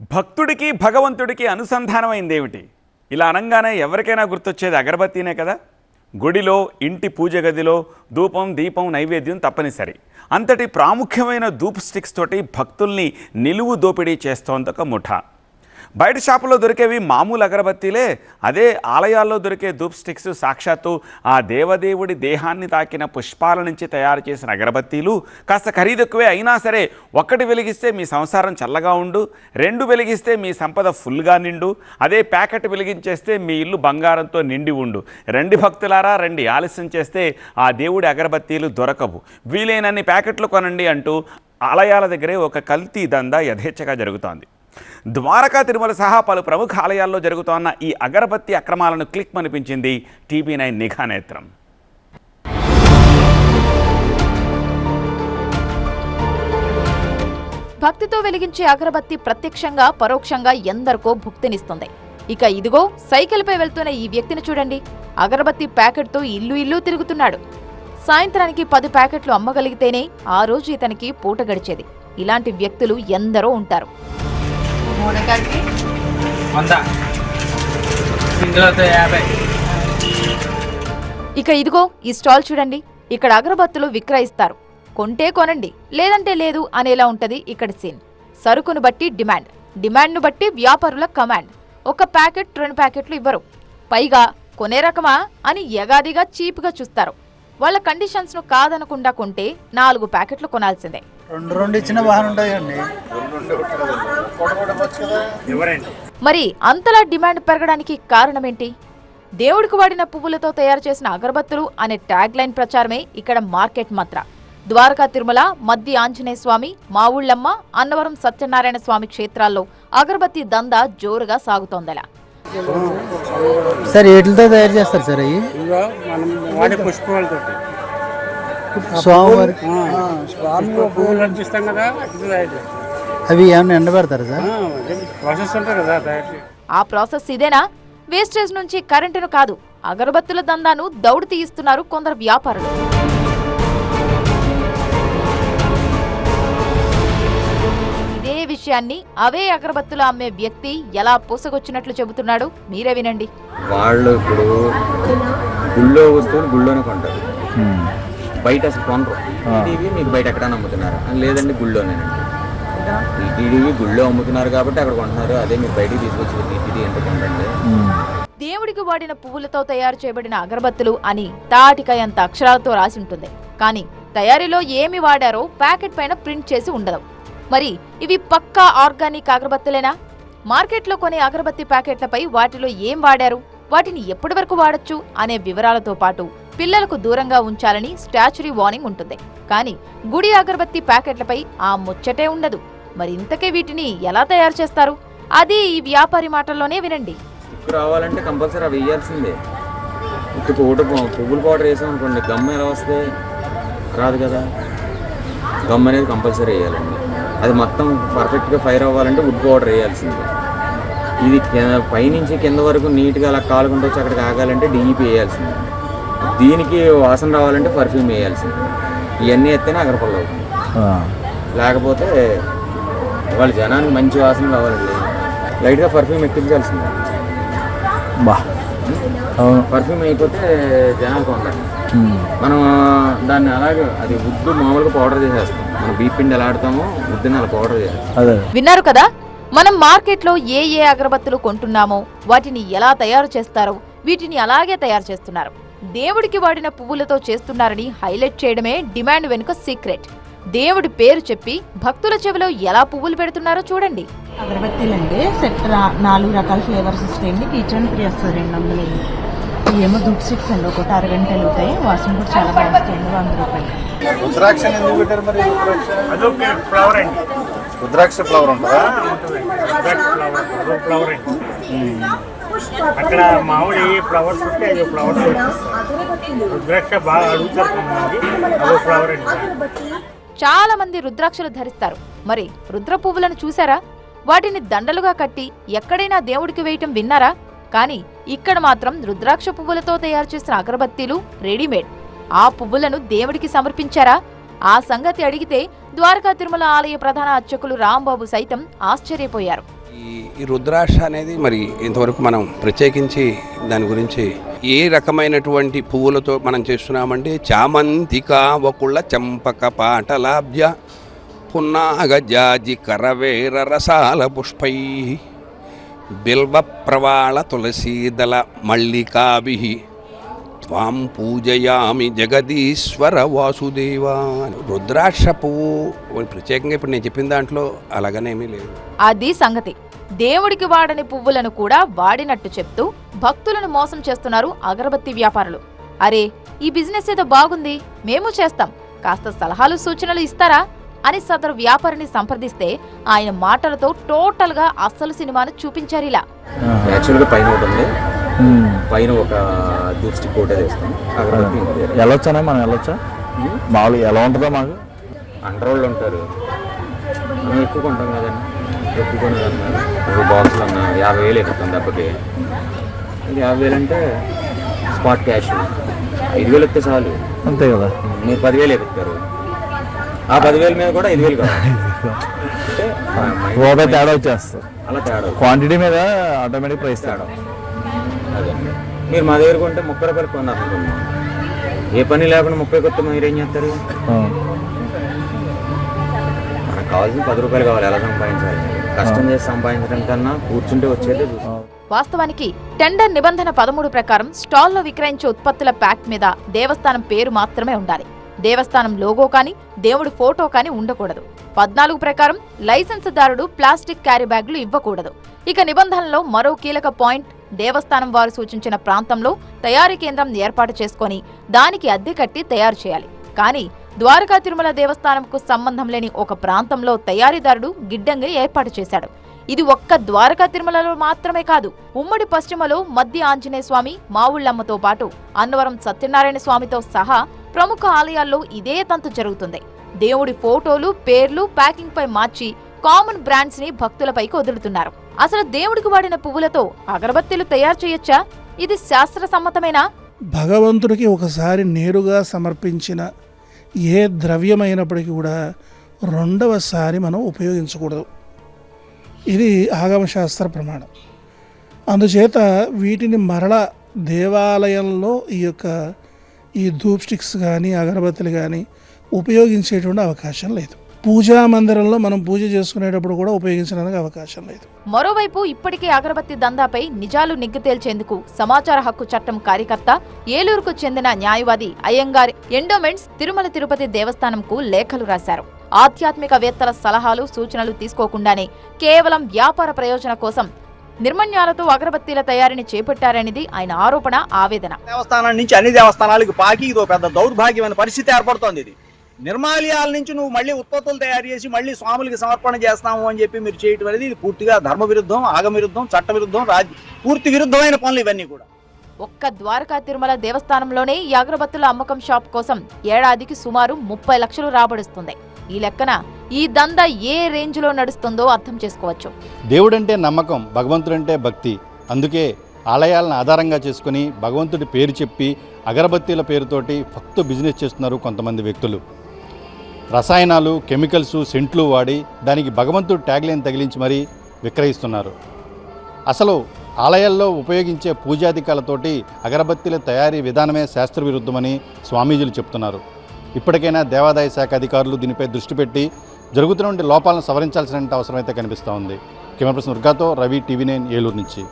భక్తుడికి భగవంతుడికి అనుసంధానమైంది ఏమిటి ఇలా అనగానే ఎవరికైనా గుర్తొచ్చేది అగరబత్తీనే కదా? గుడిలో ఇంటి పూజ గదిలో ధూపం దీపం నైవేద్యం తప్పనిసరి. అంతటి ప్రాముఖ్యమైన ధూప్ స్టిక్స్ తోటి భక్తుల్ని నిలువు దోపిడీ చేస్తోందొక ముఠా. బయట షాపులో దొరికేవి మామూలు అగరబత్తీలే అదే ఆలయాల్లో దొరికే ధూప్ స్టిక్స్ సాక్షాత్తు ఆ దేవదేవుడి దేహాన్ని తాకిన పుష్పాల నుంచి తయారు చేసిన అగరబత్తీలు. కాస్త ఖరీదెక్కువే అయినా సరే ఒక్కటి వెలిగిస్తే మీ సంసారం చల్లగా ఉండు రెండు వెలిగిస్తే మీ సంపద ఫుల్గా నిండు అదే ప్యాకెట్ వెలిగించేస్తే మీ ఇల్లు బంగారంతో నిండి ఉండు. రండి భక్తులారా రండి ఆలస్యం చేస్తే ఆ దేవుడి అగరబత్తీలు దొరకవు. వీలైనన్ని ప్యాకెట్లు కొనండి అంటూ ఆలయాల దగ్గరే ఒక కల్తీ దందా యథేచ్ఛగా జరుగుతోంది. ద్వారకా తిరుమల సహా పలు ప్రముఖ ఆలయాల్లో జరుగుతోన్న ఈ అగరబత్తి అక్రమాలను క్లిక్ అనిపించింది టీవీ నైన్ నిఘా నేత్రం. భక్తితో వెలిగించే అగరబత్తి ప్రత్యక్షంగా పరోక్షంగా ఎందరికో భుక్తినిస్తుంది. ఇక ఇదిగో సైకిల్పై వెళ్తున్న ఈ వ్యక్తిని చూడండి. అగరబత్తి ప్యాకెట్తో ఇల్లు ఇల్లు తిరుగుతున్నాడు. సాయంత్రానికి పది ప్యాకెట్లు అమ్మగలిగితేనే ఆ రోజు ఇతనికి పూట గడిచేది. ఇలాంటి వ్యక్తులు ఎందరో ఉంటారు. వంద. యాభై. ఇక ఇదిగో ఈ స్టాల్ చూడండి. ఇక్కడ అగరబత్తులు విక్రయిస్తారు. కొంటే కొనండి లేదంటే లేదు అనేలా ఉంటది ఇక్కడ సీన్. సరుకును బట్టి డిమాండ్. డిమాండ్ను బట్టి వ్యాపారుల కమాండ్. ఒక ప్యాకెట్ రెండు ప్యాకెట్లు ఇవ్వరు. పైగా కొనే రకమా అని యగాదిగా చీప్గా చూస్తారు. వాళ్ళ కండిషన్స్ను కాదనకుండా కొంటే నాలుగు ప్యాకెట్లు కొనాల్సిందే. రెండు రెండు ఇచ్చిన ఉంటాయండి. మరి అంతలా డిమాండ్ పెరగడానికి కారణమేంటి? దేవుడికి వాడిన పువ్వులతో తయారు చేసిన అగరబత్తులు అనే ట్యాగ్ లైన్ ప్రచారమే ఇక్కడ మార్కెట్ మంత్ర. ద్వారకా తిరుమల మద్ది ఆంజనేయ స్వామి మావుళ్ళమ్మ అన్నవరం సత్యనారాయణ స్వామి క్షేత్రాల్లో అగరబత్తి దందా జోరుగా సాగుతోందలా సార్ వీటితో తయారు చేస్తారు సార్ అవి వాడే పుష్పాలతో పువ్వులు కదా తయారు చేస్తాం. అవి ఏమైనా ఎండబెడతారు సార్? ప్రాసెస్ ఉంటుంది కదా తయారు ఆ ప్రాసెస్ ఇదేనా? వేస్టేజ్ నుంచి కరెంటును కాదు అగరబత్తుల దందాను దౌడు తీయిస్తున్నారు కొందరు వ్యాపారులు. విషయాన్ని అవే అగరబత్తులు అమ్మే వ్యక్తి ఎలా పూసగొచ్చినట్లు చెబుతున్నాడు మీరే వినండి. వాళ్ళు ఇప్పుడు గుళ్ళో వస్తువులు గుళ్ళోనే కొంటారు. బయట అసలు కొనరు. టీవీ మీకు బయట ఎక్కడైనా అమ్ముతున్నారు. లేదండి గుళ్ళోనేనండి ఈ టీవీ గుళ్ళో అమ్ముతున్నారు కాబట్టి అక్కడ కొంటున్నారు. అదే మీరు బయటికి తీసుకొచ్చి టీటీడీ ఎంత కొంటండి. దేవుడికి వాడిన పువ్వులతో తయారు చేయబడిన అగరబత్తులు అని తాటికాయంత అక్షరాలతో రాసి ఉంటుంది. కానీ తయారీలో ఏమి వాడారో ప్యాకెట్ పైన ప్రింట్ చేసి ఉండదు. మరి ఇవి పక్కా ఆర్గానిక్ అగరబత్తులేనా? మార్కెట్లో కొనే అగరబత్తి ప్యాకెట్లపై వాటిలో ఏం వాడారు? వాటిని ఎప్పటి వరకు వాడొచ్చు? అనే వివరాలతో పాటు పిల్లలకు దూరంగా ఉంచాలని స్టాచ్యురీ వార్నింగ్ ఉంటుంది. కానీ గుడి అగరబత్తి ప్యాకెట్లపై ఆ ముచ్చటే ఉండదు. మరి ఇంతకే వీటిని ఎలా తయారు చేస్తారు? అది ఈ వ్యాపారి మాటల్లోనే వినండి. రావాలంటే కంపల్సరీ అవి వేయాల్సిందే ఉత్తి పౌడర్ వేసాం అనుకోండి గమ్ ఎలా వస్తే? రాదు కదా. గమ్ అనేది కంపల్సరీ వేయాలండి. అది మొత్తం పర్ఫెక్ట్గా ఫైర్ అవ్వాలంటే వుడ్ పౌడర్ వేయాల్సిందే. ఇది పైనుంచి కింద వరకు నీట్గా అలా కాలుకుంటూ వచ్చి అక్కడికి ఆగాలంటే డిఈపి వేయాల్సిందే. దీనికి వాసన రావాలంటే పర్ఫ్యూమ్ వేయాల్సిందే. ఇవన్నీ ఎత్తేనే అగరపల్లి అవుతుంది లేకపోతే వాళ్ళ జనానికి మంచి వాసన కావాలండి లైట్గా పర్ఫ్యూమ్ ఎక్కించాల్సిందే. బా. పర్ఫ్యూమ్ అయిపోతే జనాలు కొంటారు మనం దాన్ని అలాగే అది ఉద్దు మామూలుగా పౌడర్ చేసేస్తాం. మనం బీప్ పిండి ఎలా ఆడతామో ఉద్దుని అలా పౌడర్ చేస్తాం అదే. విన్నారు కదా? మనం మార్కెట్లో ఏ ఏ అగరబత్తులు కొంటున్నామో వాటిని ఎలా తయారు చేస్తారో వీటిని అలాగే తయారు చేస్తున్నారు. దేవుడికి వాడిన పువ్వులతో చేస్తున్నారని హైలైట్ చేయడమే డిమాండ్ వెనుక సీక్రెట్. దేవుడి పేరు చెప్పి భక్తుల చెవిలో ఎలా పువ్వులు పెడుతున్నారో చూడండి. అగరబత్తీలు అండి సెట్ నాలుగు రకాల ఫ్లేవర్స్ వస్తాయండి. ఈచ్ ఫ్రీ వస్తుంది రెండు వందలు ఇవేమో దుప్ స్టిక్స్ అండి ఒకటి అరగంట వెళ్తాయి. వాసన కూడా చాలా బాగా వస్తాయండి వంద రూపాయలు. రుద్రాక్ష ఎందుకు పెట్టారు మరి రుద్రాక్ష? అదొక ఫ్లవర్ అండి. రుద్రాక్ష ఫ్లవర్ ఉంటుందా? ఫ్లవర్ ఫ్లవర్ అండి. అక్కడ మామిడి ఫ్లవర్స్ ఉంటే అది ఫ్లవర్స్ రుద్రాక్ష బాగా అడుగుతారు అదో ఫ్లవర్ అండి. చాలా మంది రుద్రాక్షలు ధరిస్తారు. మరి రుద్ర పువ్వులను చూసారా? వాటిని దండలుగా కట్టి ఎక్కడైనా దేవుడికి వేయటం విన్నారా? కానీ ఇక్కడ మాత్రం రుద్రాక్ష పువ్వులతో తయారు చేసిన అగరబత్తీలు రెడీమేడ్. ఆ పువ్వులను దేవుడికి సమర్పించారా? ఆ సంగతి అడిగితే ద్వారకా తిరుమల ఆలయ ప్రధాన అర్చకులు రాంబాబు సైతం ఆశ్చర్యపోయారు. ఈ ఈ రుద్రాక్ష అనేది మరి ఇంతవరకు మనం ప్రత్యేకించి దాని గురించి ఏ రకమైనటువంటి పువ్వులతో మనం చేస్తున్నామంటే చామంతిక వకుళ్ళ చంపక పాటలాభ్య పున్నాగ జాజి కరవేర రసాల పుష్పై. బిల్వ ప్రవాళ తులసీదళ మల్లికాభి. త్వాం పూజయామి జగదీశ్వర వాసుదేవా రుద్రాక్ష పువ్వు ప్రత్యేకంగా ఇప్పుడు నేను చెప్పిన దాంట్లో అలాగనేమీ లేదు. అది సంగతి. దేవుడికి వాడని పువ్వులను కూడా వాడినట్టు చెప్తూ భక్తులను మోసం చేస్తున్నారు అగరబత్తి వ్యాపారులు. అరే ఈ బిజినెస్ ఏదో బాగుంది మేము చేస్తాం. కాస్త సలహాలు సూచనలు ఇస్తారా? అని సదరు వ్యాపారిని సంప్రదిస్తే ఆయన మాటలతో టోటల్గా అసలు సినిమాను చూపించారు ఇలా. యాక్చువల్గా పైన ఒకటి ఉంది. పైన ఒక దూప్ స్టిక్ ఒకటే. వెళ్ళొచ్చానే మనం వెళ్ళొచ్చా మామూలుగా ఎలా ఉంటుందో మాకు. అండర్ వాళ్ళు ఉంటారు. మనం ఎక్కువ కొంటాం కదండి. ఎక్కువ కొనేదన్నా ఒక బాక్సులు అన్నా యాభై వేలు ఎక్కుతాం దెబ్బకి. యాభై వేలు అంటే స్పాట్ క్యాష్. ఐదు వేలు ఎక్కితే చాలు. అంతే కదా. మీరు పదివేలు ఎక్కుతారు. ఆ పదివేల మీద కూడా ఐదు వేలు కావాలి. తేడా వచ్చేస్తుంది అలా తేడా క్వాంటిటీ మీద ఆటోమేటిక్ ప్రైస్ తేడా. మీరు మా దగ్గర కొంటే ముప్పై రూపాయలు కొన్నారు అనుకున్నాం ఏ పని లేకుండా ముప్పై కొత్త మీరు ఏం చేస్తారు? ఆ. మనకు కావాల్సిన పది రూపాయలు కావాలి. ఎలా సంపాదించాలి? కష్టం చేసి సంపాదించడం కన్నా కూర్చుంటే వచ్చేదే వాస్తవానికి టెండర్ నిబంధన పదమూడు ప్రకారం స్టాల్లో విక్రయించే ఉత్పత్తుల ప్యాక్ మీద దేవస్థానం పేరు మాత్రమే ఉండాలి. దేవస్థానం లోగో కానీ దేవుడి ఫోటో కానీ ఉండకూడదు. పద్నాలుగు ప్రకారం లైసెన్సుదారుడు ప్లాస్టిక్ క్యారీ బ్యాగులు ఇవ్వకూడదు. ఇక నిబంధనలో మరో కీలక పాయింట్ దేవస్థానం వారు సూచించిన ప్రాంతంలో తయారీ కేంద్రం ఏర్పాటు చేసుకొని దానికి అద్దె కట్టి తయారు చేయాలి. కానీ ద్వారకా తిరుమల దేవస్థానంకు సంబంధం లేని ఒక ప్రాంతంలో తయారీదారుడు గిడ్డంగిని ఏర్పాటు చేశాడు. ఇది ఒక్క ద్వారకా తిరుమలలో మాత్రమే కాదు ఉమ్మడి పశ్చిమలో మధ్య ఆంజనేయ స్వామి మావుళ్ళమ్మతో పాటు అన్నవరం సత్యనారాయణ స్వామితో సహా ప్రముఖ ఆలయాల్లో ఇదే తంతు జరుగుతుంది. దేవుడి ఫోటోలు పేర్లు ప్యాకింగ్ పై మార్చి కామన్ బ్రాండ్స్ని భక్తులపైకి వదులుతున్నారు. అసలు దేవుడికి వాడిన పువ్వులతో అగరబత్తీలు తయారు చేయొచ్చా? ఇది శాస్త్ర సమ్మతమేనా భగవంతుడికి ఒకసారి నేరుగా సమర్పించిన ఏ ద్రవ్యమైనప్పటికీ కూడా రెండవసారి మనం ఉపయోగించకూడదు. ఇది ఆగమశాస్త్ర ప్రమాణం. అందుచేత వీటిని మరల దేవాలయంలో ఈ యొక్క ఈ ధూప్ స్టిక్స్ కానీ అగరబత్తులు కానీ ఉపయోగించేటువంటి అవకాశం లేదు. పూజా మందిరంలో మనం పూజ చేసుకునేటప్పుడు కూడా ఉపయోగించడానికి అవకాశం లేదు. మరోవైపు ఇప్పటికే అగరబత్తి దందాపై నిజాలు నిగ్గు తేల్చేందుకు సమాచార హక్కు చట్టం కార్యకర్త ఏలూరుకు చెందిన న్యాయవాది అయ్యంగారి ఎండోమెంట్స్ తిరుమల తిరుపతి దేవస్థానంకు లేఖలు రాశారు. ఆధ్యాత్మికవేత్తల సలహాలు సూచనలు తీసుకోకుండానే కేవలం వ్యాపార ప్రయోజన కోసం నిర్మణ్యాలతో అగరబత్తీల తయారీని చేపట్టారనేది ఆయన ఆరోపణ ఆవేదన. దేవస్థానం నుంచి అన్ని దేవస్థానాలకు పాకి ఇదో పెద్ద దౌర్భాగ్యమైన పరిస్థితి ఏర్పడుతోంది ఇది. నిర్మాల్యాల నుంచి నువ్వు మళ్ళీ ఉత్పత్తులు తయారు చేసి మళ్ళీ స్వాములకి సమర్పణ చేస్తాము అని చెప్పి మీరు చేయటం అనేది ఇది పూర్తిగా ధర్మ విరుద్ధం ఆగ విరుద్ధం చట్ట విరుద్ధం రాజ్య పూర్తి విరుద్ధమైన పనులు ఇవన్నీ కూడా. ఒక్క ద్వారకా తిరుమల దేవస్థానంలోనే ఈ అగరబత్తుల అమ్మకం షాప్ కోసం ఏడాదికి సుమారు ముప్పై లక్షలు రాబడిస్తుంది. ఈ లెక్కన ఈ దందా ఏ రేంజ్లో నడుస్తుందో అర్థం చేసుకోవచ్చు. దేవుడంటే నమ్మకం భగవంతుడంటే భక్తి. అందుకే ఆలయాలను ఆధారంగా చేసుకుని భగవంతుడి పేరు చెప్పి అగరబత్తీల పేరుతోటి ఫక్తు బిజినెస్ చేస్తున్నారు కొంతమంది వ్యక్తులు. రసాయనాలు కెమికల్స్ సెంట్లు వాడి దానికి భగవంతుడు ట్యాగ్లైన్ తగిలించి మరీ విక్రయిస్తున్నారు. అసలు ఆలయాల్లో ఉపయోగించే పూజాధికాలతోటి అగరబత్తీల తయారీ విధానమే శాస్త్ర విరుద్ధమని స్వామీజీలు చెప్తున్నారు. ఇప్పటికైనా దేవాదాయ శాఖ అధికారులు దీనిపై దృష్టి పెట్టి జరుగుతున్న లోపాలను సవరించాల్సిన అవసరం అయితే కనిపిస్తూ ఉంది. కెమెరా పర్సన్ దుర్గాతో రవి టీవీ నైన్ ఏలూరు నుంచి.